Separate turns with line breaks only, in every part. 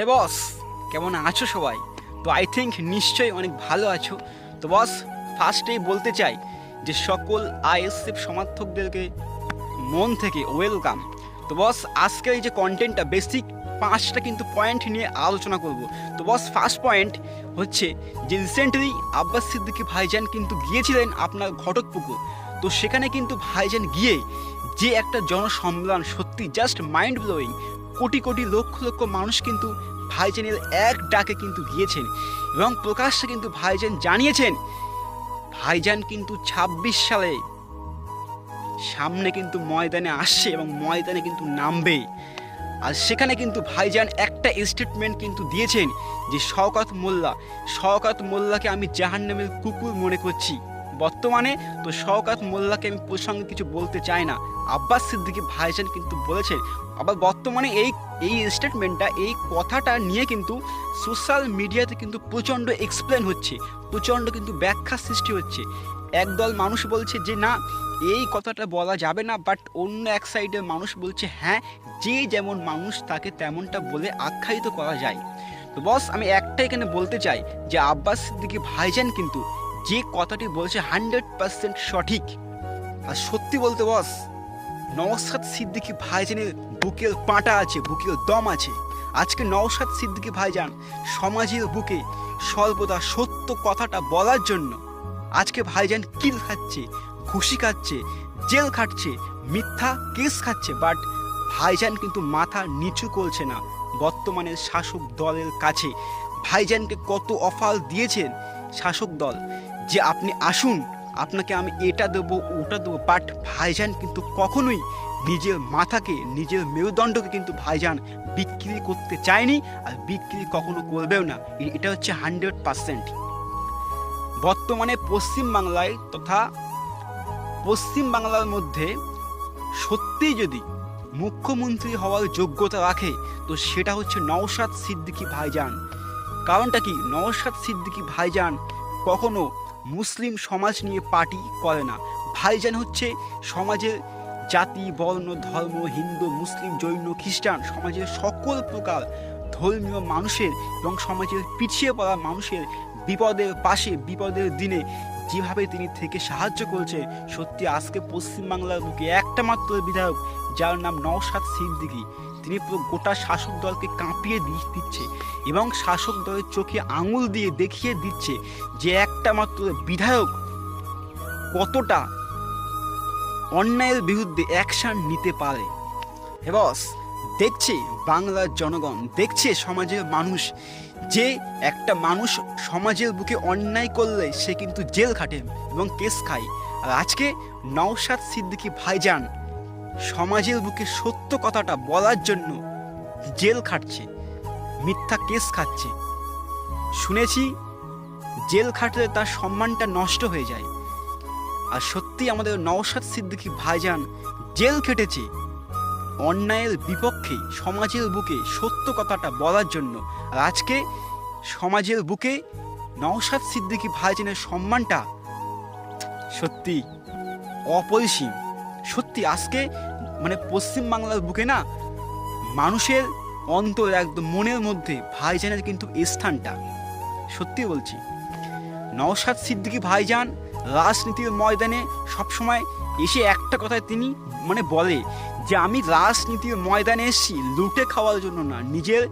হে বস কেমন আছো সবাই? তো আই থিঙ্ক নিশ্চয়ই অনেক ভালো আছো। তো বস ফার্স্টেই বলতে চাই যে সকল আইএসএফ সমর্থকদেরকে মন থেকে ওয়েলকাম তো বস আজকের এই যে কন্টেন্টটা বেসিক পাঁচটা কিন্তু পয়েন্ট নিয়ে আলোচনা করব। তো বস ফার্স্ট পয়েন্ট হচ্ছে যে রিসেন্টলি আব্বাস সিদ্দিকী ভাইজান কিন্তু গিয়েছিলেন আপনার ঘটকপুকুর। তো সেখানে কিন্তু ভাইজান গিয়ে যে একটা জনসম্মেলন সত্যি just mind blowing crore crore lakh lakh মানুষ কিন্তু ভাইজানের এক ডাকে কিন্তু গিয়েছেন এবং প্রকাশ্যে কিন্তু ভাইজান জানিয়েছেন, ভাইজান কিন্তু ছাব্বিশ সালে সামনে কিন্তু ময়দানে আসছে এবং ময়দানে কিন্তু নামবে। আর সেখানে কিন্তু ভাইজান একটা স্টেটমেন্ট কিন্তু দিয়েছেন যে শওকাত মোল্লা, শওকাত মোল্লাকে আমি জাহান্নামের কুকুর মনে করছি। বর্তমানে তো শওকাত মোল্লাকে আমি প্রসঙ্গে কিছু বলতে চাই না। আব্বাস সিদ্দিকী ভাইজান কিন্তু বলেছেন, আবার বর্তমানে এই এই স্টেটমেন্টটা এই কথাটা নিয়ে কিন্তু সোশ্যাল মিডিয়াতে কিন্তু প্রচণ্ড এক্সপ্লেন হচ্ছে, প্রচণ্ড কিন্তু ব্যাখ্যা সৃষ্টি হচ্ছে। একদল মানুষ বলছে যে, না, এই কথাটা বলা যাবে না বাট অন্য এক সাইডের মানুষ বলছে হ্যাঁ যে যেমন মানুষ তাকে তেমনটা বলে আখ্যায়িত করা যায়। তো বস আমি একটা এখানে বলতে চাই যে, আব্বাস সিদ্দিকী ভাইজান কিন্তু যে কথাটি বলছে হান্ড্রেড পার্সেন্ট সঠিক। আর সত্যি বলতে বস নওসাদ সিদ্দিকী ভাইজানের বুকের পাটা আছে, বুকের দম আছে। আজকে নওসাদ সিদ্দিকী ভাইজান সমাজের বুকে সর্বদা সত্য কথাটা বলার জন্য আজকে ভাইজান কিল খাচ্ছে খুশি খাচ্ছে, জেল খাটছে, মিথ্যা কেস খাচ্ছে, বাট ভাইজান কিন্তু মাথা নিচু করছে না বর্তমানের শাসক দলের কাছে। ভাইজানকে কত অফার দিয়েছেন শাসক দল, যে আপনি আসুন, আপনাকে আমি এটা দেবো, ওটা দেবো। বাট ভাইজান কিন্তু কখনোই নিজের মাথাকে, নিজের মেরুদণ্ডকে কিন্তু ভাইজান বিক্রি করতে চায়নি আর বিক্রি কখনো করবেও না। এটা হচ্ছে হান্ড্রেড পার্সেন্ট। বর্তমানে পশ্চিমবাংলায় তথা পশ্চিমবাংলার মধ্যে সত্যিই যদি মুখ্যমন্ত্রী হওয়ার যোগ্যতা রাখে, তো সেটা হচ্ছে নওশাদ সিদ্দিকী ভাইজান। কারণটা কি? নওশাদ সিদ্দিকী ভাইজান কখনো মুসলিম সমাজ নিয়ে পার্টি করে না। ভাইজান হচ্ছে সমাজের জাতি, বর্ণ, ধর্ম, হিন্দু, মুসলিম, জৈন, খ্রিস্টান সমাজের সকল প্রকার ধর্মীয় মানুষের এবং সমাজের পিছিয়ে পড়া মানুষের বিপদের পাশে, বিপদের দিনে যেভাবে তিনি থেকে সাহায্য করেছে, সত্যি আজকে পশ্চিমবাংলার বুকে একটা মাত্র বিধায়ক, যার নাম নওশাদ সিদ্দিকী। তিনি পুরো গোটা শাসক দলকে কাঁপিয়ে দিচ্ছে এবং শাসক দলের চোখে আঙুল দিয়ে দেখিয়ে দিচ্ছে যে একটা মাত্র বিধায়ক কতটা অন্যায়ের বিরুদ্ধে অ্যাকশন নিতে পারে। বস, দেখছে বাংলার জনগণ, দেখছে সমাজের মানুষ যে একটা মানুষ সমাজের বুকে অন্যায় করলে সে কিন্তু জেল খাটে এবং কেস খায়। আর আজকে নওশাদ সিদ্দিকী ভাইজান সমাজের বুকে সত্য কথাটা বলার জন্য জেল খাটছে, মিথ্যা কেস খাচ্ছে। শুনেছি, জেল খাটলে তার সম্মানটা নষ্ট হয়ে যায়। আর সত্যি আমাদের নওশাদ সিদ্দিকী ভাইজান জেল খেটেছে। অন্যায়ের বিপক্ষে সমাজের বুকে সত্য কথাটা বলার জন্য। আর আজকে সমাজের বুকে নওশাদ সিদ্দিকী ভাইজানের সম্মানটা সত্যি অপরিসীম। সত্যি আজকে মানে পশ্চিমবাংলার বুকে না, মানুষের অন্তর একদম মনের মধ্যে, ভাইজানের কিন্তু স্থানটা। সত্যি বলছি। নওশাদ সিদ্দিকী ভাইজান রাজনীতির ময়দানে সবসময় এসে একটা কথায় তিনি মানে বলে যে, আমি রাজনীতির ময়দানে এসেছি, লুটে খাওয়ার জন্য না, নিজের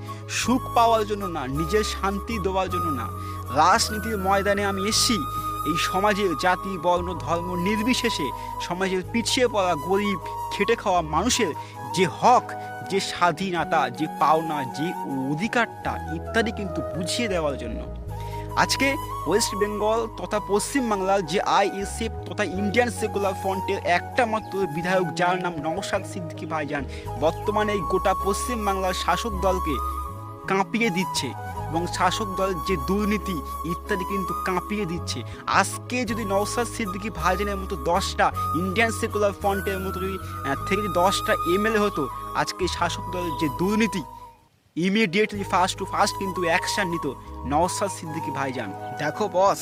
সুখ পাওয়ার জন্য না, নিজের শান্তি দেওয়ার জন্য না। রাজনীতির ময়দানে আমি এসেছি এই সমাজের জাতি, বর্ণ, ধর্ম নির্বিশেষে সমাজের পিছিয়ে পড়া গরিব, খেটে খাওয়া মানুষের যে হক, যে স্বাধীনতা, যে পাওনা, যে অধিকারটা ইত্যাদি কিন্তু বুঝিয়ে দেওয়ার জন্য। আজকে ওয়েস্ট বেঙ্গল তথা পশ্চিমবাংলার যে আইএসএফ তথা ইন্ডিয়ান সেকুলার ফ্রন্টের একটা মাত্র বিধায়ক, যার নাম নওশাদ সিদ্দিকী ভাইজান, বর্তমানে এই গোটা পশ্চিমবাংলার শাসক দলকে কাঁপিয়ে দিচ্ছে। এবং শাসক দলের যে দুর্নীতি ইত্যাদি কিন্তু কাঁপিয়ে দিচ্ছে। আজকে যদি নওশাদ সিদ্দিকী ভাইজানের মতো দশটা ইন্ডিয়ান সেকুলার ফ্রন্টের মতো যদি থেকে যদি দশটা এমএলএ হতো, আজকে শাসক দলের যে দুর্নীতি ইমিডিয়েটলি ফার্স্ট টু ফার্স্ট কিন্তু অ্যাকশন নিত নওশাদ সিদ্দিকী ভাইজান। দেখো বস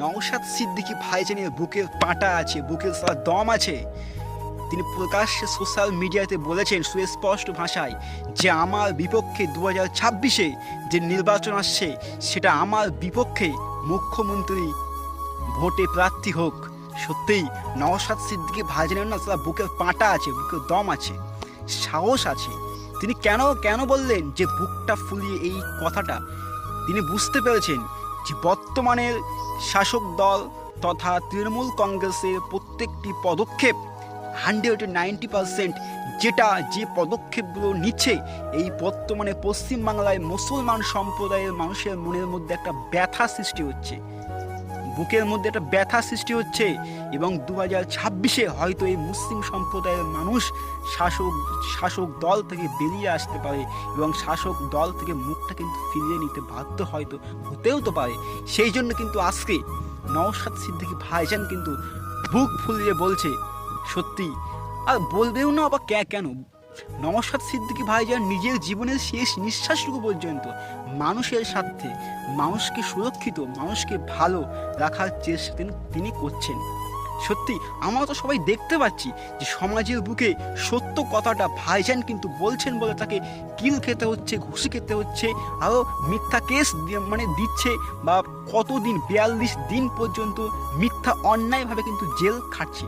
নওশাদ সিদ্দিকী ভাইজানের বুকের পাটা আছে, বুকের দম আছে। তিনি প্রকাশ্যে সোশ্যাল মিডিয়াতে বলেছেন সুস্পষ্ট ভাষায় যে আমার বিপক্ষে দু ছাব্বিশে যে নির্বাচন আসছে, সেটা আমার বিপক্ষে মুখ্যমন্ত্রী ভোটে প্রার্থী হোক। সত্যিই নওশাদ সিদ্দিকি ভাইজানের না, তার বুকের পাটা আছে, বুকের দম আছে, সাহস আছে। তিনি কেন কেন বললেন যে বুকটা ফুলিয়ে এই কথাটা? তিনি বুঝতে পেরেছেন যে বর্তমানের শাসক দল তথা তৃণমূল কংগ্রেসের প্রত্যেকটি পদক্ষেপ হান্ড্রেড নাইনটি পারসেন্ট যেটা যে পদক্ষেপগুলো নিচ্ছে, এই বর্তমানে পশ্চিমবাংলায় মুসলমান সম্প্রদায়ের মানুষের মনের মধ্যে একটা ব্যথা সৃষ্টি হচ্ছে। বুকের মধ্যে একটা ব্যথা সৃষ্টি হচ্ছে এবং দু হাজার ছাব্বিশে হয়তো এই মুসলিম সম্প্রদায়ের মানুষ শাসক শাসক দল থেকে বেরিয়ে আসতে পারে এবং শাসক দল থেকে মুখটা কিন্তু ফিরিয়ে নিতে বাধ্য হয়তো, হতেও তো পারে। সেই জন্য কিন্তু আজকে নওশাদ সিদ্দিকী ভাইজান কিন্তু বুক ফুলিয়ে বলছে সত্যি। আর বলবেও না আবার কে কেন? নমস্কার সিদ্দিকী ভাইজান নিজের জীবনের শেষ নিঃশ্বাসটুকু পর্যন্ত মানুষের স্বার্থে, মানুষকে সুরক্ষিত, মানুষকে ভালো রাখার চেষ্টা তিনি তিনি করছেন। সত্যি, আমরা তো সবাই দেখতে পাচ্ছি যে সমাজের বুকে সত্য কথাটা ভাইজান কিন্তু বলছেন বলে তাকে কিল খেতে হচ্ছে, ঘুষি খেতে হচ্ছে, আরও মিথ্যা কেস মানে দিচ্ছে বা কতদিন, বিয়াল্লিশ দিন পর্যন্ত মিথ্যা অন্যায়ভাবে কিন্তু জেল খাটছে।